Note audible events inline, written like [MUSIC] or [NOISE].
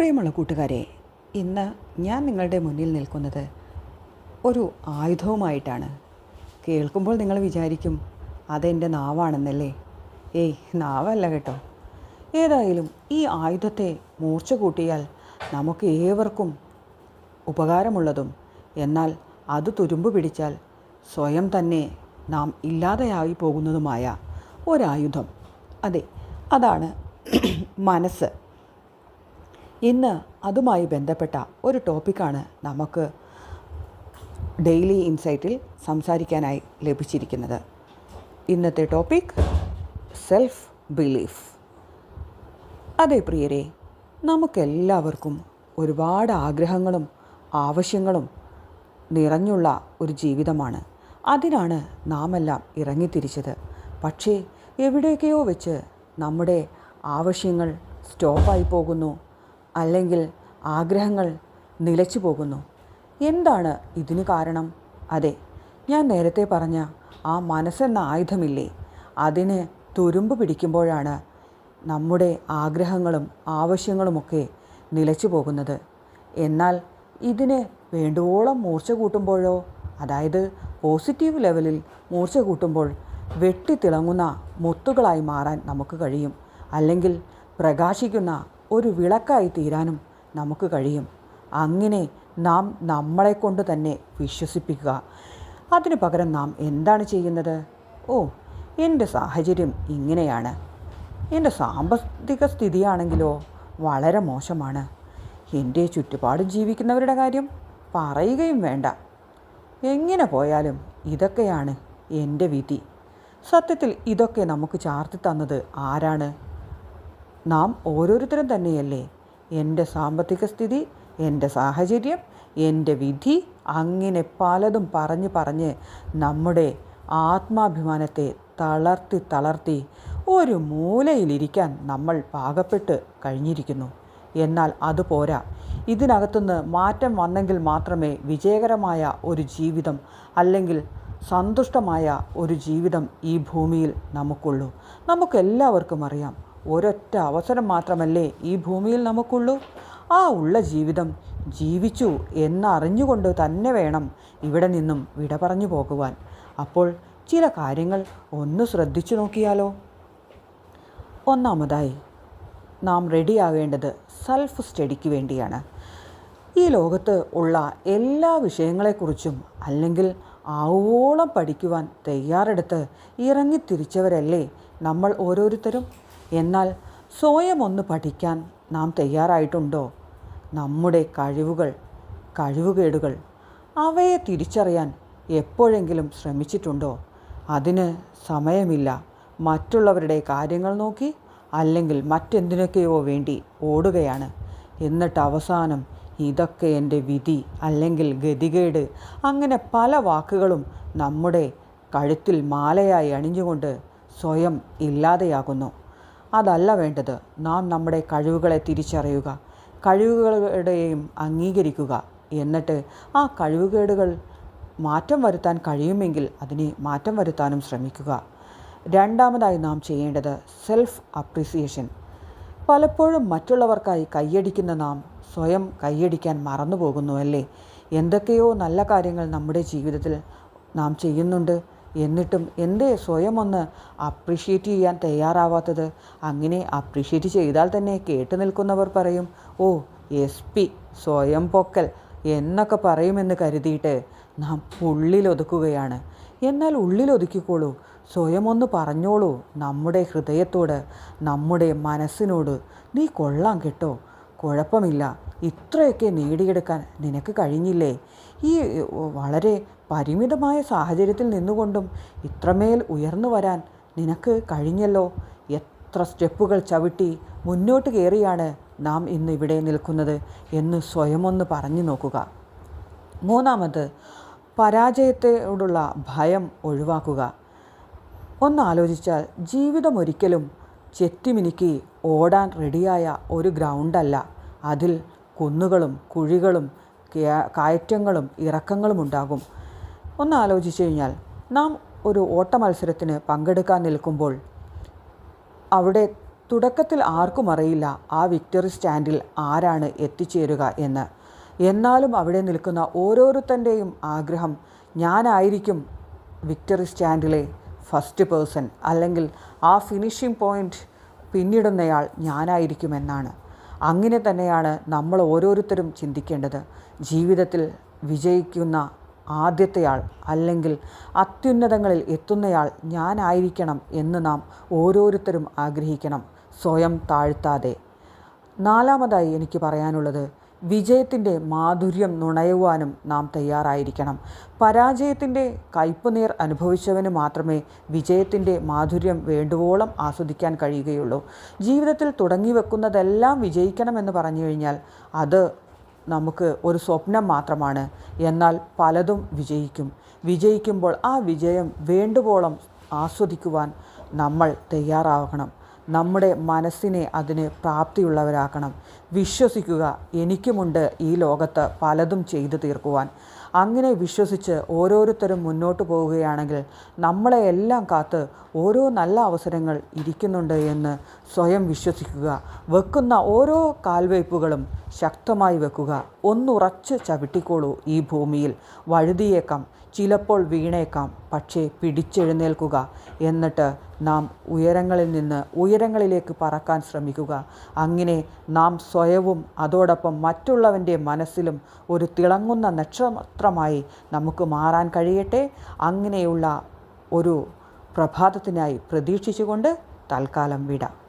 പ്രിയമുള്ള കൂട്ടുകാരെ ഇന്ന് ഞാൻ നിങ്ങളുടെ മുന്നിൽ നിൽക്കുന്നത് ഒരു ആയുധവുമായിട്ടാണ്. കേൾക്കുമ്പോൾ നിങ്ങൾ വിചാരിക്കും അതെന്റെ നാവാണെന്നല്ലേ? ഏയ് നാവല്ല കേട്ടോ. ഏതായാലും ഈ ആയുധത്തെ മൂർച്ച കൂട്ടിയാൽ നമുക്ക് ഏവർക്കും ഉപകാരമുള്ളതും. എന്നാൽ അത് തുരുമ്പ് പിടിച്ചാൽ സ്വയം തന്നെ നാം ഇല്ലാതെയായി പോകുന്നതുമായ ഒരായുധം. അതെ അതാണ് [CLEARS THROAT] മനസ്സ്. ഇന്ന് അതുമായി ബന്ധപ്പെട്ട ഒരു ടോപ്പിക്കാണ് നമുക്ക് ഡെയിലി ഇൻസൈറ്റിൽ സംസാരിക്കാനായി ലഭിച്ചിരിക്കുന്നത്. ഇന്നത്തെ ടോപ്പിക് സെൽഫ് ബിലീഫ് അതെ പ്രിയരെ നമുക്കെല്ലാവർക്കും ഒരുപാട് ആഗ്രഹങ്ങളും ആവശ്യങ്ങളും നിറഞ്ഞുള്ള ഒരു ജീവിതമാണ്. അതിനാണ് നാം എല്ലാം ഇറങ്ങിത്തിരിച്ചത്. പക്ഷേ എവിടെയൊക്കെയോ വെച്ച് നമ്മുടെ ആവശ്യങ്ങൾ സ്റ്റോപ്പായി പോകുന്നു. അല്ലെങ്കിൽ ആഗ്രഹങ്ങൾ നിലച്ചു പോകുന്നു. എന്താണ് ഇതിന് കാരണം? അതെ ഞാൻ നേരത്തെ പറഞ്ഞ ആ മനസ്സെന്ന ആയുധമില്ലേ? അതിന് തുരുമ്പ് പിടിക്കുമ്പോഴാണ് നമ്മുടെ ആഗ്രഹങ്ങളും ആവശ്യങ്ങളുമൊക്കെ നിലച്ചു പോകുന്നത്. എന്നാൽ ഇതിന് വേണ്ടുവോളം മൂർച്ച കൂട്ടുമ്പോഴോ അതായത് പോസിറ്റീവ് ലെവലിൽ മൂർച്ച കൂട്ടുമ്പോൾ വെട്ടിത്തിളങ്ങുന്ന മുത്തുകളായി മാറാൻ നമുക്ക് കഴിയും. അല്ലെങ്കിൽ പ്രകാശിക്കുന്ന ഒരു വിളക്കായി തീരാനും നമുക്ക് കഴിയും. അങ്ങനെ നാം നമ്മളെ കൊണ്ട് തന്നെ വിശ്വസിപ്പിക്കുക. അതിനു പകരം നാം എന്താണ് ചെയ്യുന്നത്? ഓ എന്റെ സാഹചര്യം ഇങ്ങനെയാണ്. എന്റെ സാമ്പത്തിക സ്ഥിതിയാണെങ്കിലോ വളരെ മോശമാണ്. എന്റെ ചുറ്റുപാടും ജീവിക്കുന്നവരുടെ കാര്യം പറയുകയും വേണ്ട. എങ്ങനെ പോയാലും ഇതൊക്കെയാണ് എന്റെ വിധി. സത്യത്തിൽ ഇതൊക്കെ നമുക്ക് ചാർത്തി തന്നത് ആരാണ്? നാം ഓരോരുത്തരും തന്നെയല്ലേ? എന്റെ സാമ്പത്തിക സ്ഥിതി എന്റെ സാഹചര്യം എന്റെ വിധി അങ്ങനെ പലതും പറഞ്ഞ് പറഞ്ഞ് നമ്മുടെ ആത്മാഭിമാനത്തെ തളർത്തി തളർത്തി ഒരു മൂലയിലിരിക്കാൻ നമ്മൾ പാകപ്പെട്ട് കഴിഞ്ഞിരിക്കുന്നു. എന്നാൽ അത് പോരാ. ഇതിനകത്തുനിന്ന് മാറ്റം വന്നെങ്കിൽ മാത്രമേ വിജയകരമായ ഒരു ജീവിതം അല്ലെങ്കിൽ സന്തുഷ്ടമായ ഒരു ജീവിതം ഈ ഭൂമിയിൽ നമുക്കുള്ളൂ. നമുക്കെല്ലാവർക്കും അറിയാം. ഒരൊറ്റ അവസരം മാത്രമല്ലേ ഈ ഭൂമിയിൽ നമുക്കുള്ളൂ? ആ ഉള്ള ജീവിതം ജീവിച്ചു എന്നറിഞ്ഞുകൊണ്ട് തന്നെ വേണം ഇവിടെ നിന്നും വിട പറഞ്ഞു പോകുവാൻ. അപ്പോൾ ചില കാര്യങ്ങൾ ഒന്ന് ശ്രദ്ധിച്ചു നോക്കിയാലോ? ഒന്നാമതായി നാം റെഡിയാവേണ്ടത് സെൽഫ് സ്റ്റഡിക്ക് വേണ്ടിയാണ്. ഈ ലോകത്ത് ഉള്ള എല്ലാ വിഷയങ്ങളെക്കുറിച്ചും അല്ലെങ്കിൽ ആവോളം പഠിക്കുവാൻ തയ്യാറെടുത്ത് ഇറങ്ങിത്തിരിച്ചവരല്ലേ നമ്മൾ ഓരോരുത്തരും? എന്നാൽ സ്വയം ഒന്ന് പഠിക്കാൻ നാം തയ്യാറായിട്ടുണ്ടോ? നമ്മുടെ കഴിവുകൾ കഴിവുകേടുകൾ അവയെ തിരിച്ചറിയാൻ എപ്പോഴെങ്കിലും ശ്രമിച്ചിട്ടുണ്ടോ? അതിന് സമയമില്ല. മറ്റുള്ളവരുടെ കാര്യങ്ങൾ നോക്കി അല്ലെങ്കിൽ മറ്റെന്തിനൊക്കെയോ വേണ്ടി ഓടുകയാണ്. എന്നിട്ട് അവസാനം ഇതൊക്കെ എന്റെ വിധി അല്ലെങ്കിൽ ഗതികേട് അങ്ങനെ പല വാക്കുകളും നമ്മുടെ കഴുത്തിൽ മാലയായി അണിഞ്ഞുകൊണ്ട് സ്വയം ഇല്ലാതെയാകുന്നു. അതല്ല വേണ്ടത്. നാം നമ്മുടെ കഴിവുകളെ തിരിച്ചറിയുക കഴിവുകളുടെയും അംഗീകരിക്കുക. എന്നിട്ട് ആ കഴിവുകേടുകൾ മാറ്റം വരുത്താൻ കഴിയുമെങ്കിൽ അതിനെ മാറ്റം വരുത്താനും ശ്രമിക്കുക. രണ്ടാമതായി നാം ചെയ്യേണ്ടത് സെൽഫ് അപ്രിസിയേഷൻ പലപ്പോഴും മറ്റുള്ളവർക്കായി കൈയടിക്കുന്ന നാം സ്വയം കൈയടിക്കാൻ മറന്നു പോകുന്നു അല്ലേ? എന്തൊക്കെയോ നല്ല കാര്യങ്ങൾ നമ്മുടെ ജീവിതത്തിൽ നാം ചെയ്യുന്നുണ്ട്. എന്നിട്ടും എന്തേ സ്വയം ഒന്ന് അപ്രിഷ്യേറ്റ് ചെയ്യാൻ തയ്യാറാവാത്തത്. അങ്ങനെ അപ്രിഷ്യേറ്റ് ചെയ്താൽ തന്നെ കേട്ടു നിൽക്കുന്നവർ പറയും ഓ എസ് പി സ്വയം പൊക്കൽ എന്നൊക്കെ പറയുമെന്ന് കരുതിയിട്ട് നാം ഉള്ളിലൊതുക്കുകയാണ്. എന്നാൽ ഉള്ളിലൊതുക്കിക്കോളൂ. സ്വയം ഒന്ന് പറഞ്ഞോളൂ നമ്മുടെ ഹൃദയത്തോട് നമ്മുടെ മനസ്സിനോട്. നീ കൊള്ളാം കേട്ടോ. കുഴപ്പമില്ല. ഇത്രയൊക്കെ നേടിയെടുക്കാൻ നിനക്ക് കഴിഞ്ഞില്ലേ? ഈ വളരെ പരിമിതമായ സാഹചര്യത്തിൽ നിന്നുകൊണ്ടും ഇത്രമേൽ ഉയർന്നു വരാൻ നിനക്ക് കഴിഞ്ഞല്ലോ? എത്ര സ്റ്റെപ്പുകൾ ചവിട്ടി മുന്നോട്ട് കയറിയാണ് നാം ഇന്ന് ഇവിടെ നിൽക്കുന്നത് എന്ന് സ്വയമൊന്ന് പറഞ്ഞു നോക്കുക. മൂന്നാമത് പരാജയത്തോടുള്ള ഭയം ഒഴിവാക്കുക. ഒന്ന് ആലോചിച്ചാൽ ജീവിതം ഒരിക്കലും ചെത്തിമിനുക്കി ഓടാൻ റെഡിയായ ഒരു ഗ്രൗണ്ടല്ല. അതിൽ കുന്നുകളും കുഴികളും കയ- കയറ്റങ്ങളും ഇറക്കങ്ങളും ഉണ്ടാകും. ഒന്ന് ആലോചിച്ചു കഴിഞ്ഞാൽ നാം ഒരു ഓട്ട മത്സരത്തിന് പങ്കെടുക്കാൻ നിൽക്കുമ്പോൾ അവിടെ തുടക്കത്തിൽ ആർക്കും അറിയില്ല ആ വിക്ടറി സ്റ്റാൻഡിൽ ആരാണ് എത്തിച്ചേരുക എന്ന്. എന്നാലും അവിടെ നിൽക്കുന്ന ഓരോരുത്തന്റെയും ആഗ്രഹം ഞാനായിരിക്കും വിക്ടറി സ്റ്റാൻഡിലെ ഫസ്റ്റ് പേഴ്സൺ അല്ലെങ്കിൽ ആ ഫിനിഷിംഗ് പോയിന്റ് പിന്നിടുന്നയാൾ ഞാനായിരിക്കുമെന്നാണ്. അങ്ങനെ തന്നെയാണ് നമ്മൾ ഓരോരുത്തരും ചിന്തിക്കേണ്ടത്. ജീവിതത്തിൽ വിജയിക്കുന്ന ആദ്യത്തെയാൾ അല്ലെങ്കിൽ അത്യുന്നതങ്ങളിൽ എത്തുന്നയാൾ ഞാനായിരിക്കണം എന്ന് നാം ഓരോരുത്തരും ആഗ്രഹിക്കണം. സ്വയം താഴ്ത്താതെ. നാലാമതായി എനിക്ക് പറയാനുള്ളത് വിജയത്തിന്റെ മാധുര്യം നുണയുവാനും നാം തയ്യാറായിരിക്കണം. പരാജയത്തിന്റെ കയ്പുനീർ അനുഭവിച്ചവന് മാത്രമേ വിജയത്തിന്റെ മാധുര്യം വേണ്ടുവോളം ആസ്വദിക്കാൻ കഴിയുകയുള്ളൂ. ജീവിതത്തിൽ തുടങ്ങി വെക്കുന്നതെല്ലാം വിജയിക്കണമെന്ന് പറഞ്ഞു കഴിഞ്ഞാൽ അത് നമുക്ക് ഒരു സ്വപ്നം മാത്രമാണ്. എന്നാൽ പലതും വിജയിക്കും. വിജയിക്കുമ്പോൾ ആ വിജയം വേണ്ടുവോളം ആസ്വദിക്കുവാൻ നമ്മൾ തയ്യാറാകണം. നമ്മുടെ മനസ്സിനെ അതിന് പ്രാപ്തിയുള്ളവരാക്കണം. വിശ്വസിക്കുക എനിക്കുമുണ്ട് ഈ ലോകത്ത് പലതും ചെയ്തു തീർക്കുവാൻ. അങ്ങനെ വിശ്വസിച്ച് ഓരോരുത്തരും മുന്നോട്ട് പോവുകയാണെങ്കിൽ നമ്മളെ എല്ലാം കാത്ത് ഓരോ നല്ല അവസരങ്ങൾ ഇരിക്കുന്നുണ്ട് എന്ന് സ്വയം വിശ്വസിക്കുക. വെക്കുന്ന ഓരോ കാൽവയ്പ്പുകളും ശക്തമായി വെക്കുക. ഒന്നുറച്ച് ചവിട്ടിക്കോളൂ ഈ ഭൂമിയിൽ. വഴുതിയേക്കാം. ചിലപ്പോൾ വീണേക്കാം. പക്ഷേ പിടിച്ചെഴുന്നേൽക്കുക. എന്നിട്ട് നാം ഉയരങ്ങളിൽ നിന്ന് ഉയരങ്ങളിലേക്ക് പറക്കാൻ ശ്രമിക്കുക. അങ്ങനെ നാം സ്വയവും അതോടൊപ്പം മറ്റുള്ളവന്റെ മനസ്സിലും ഒരു തിളങ്ങുന്ന നക്ഷത്രമായി നമുക്ക് മാറാൻ കഴിയട്ടെ. അങ്ങനെയുള്ള ഒരു പ്രഭാതത്തിനായി പ്രതീക്ഷിച്ചുകൊണ്ട് തൽക്കാലം വിടാം.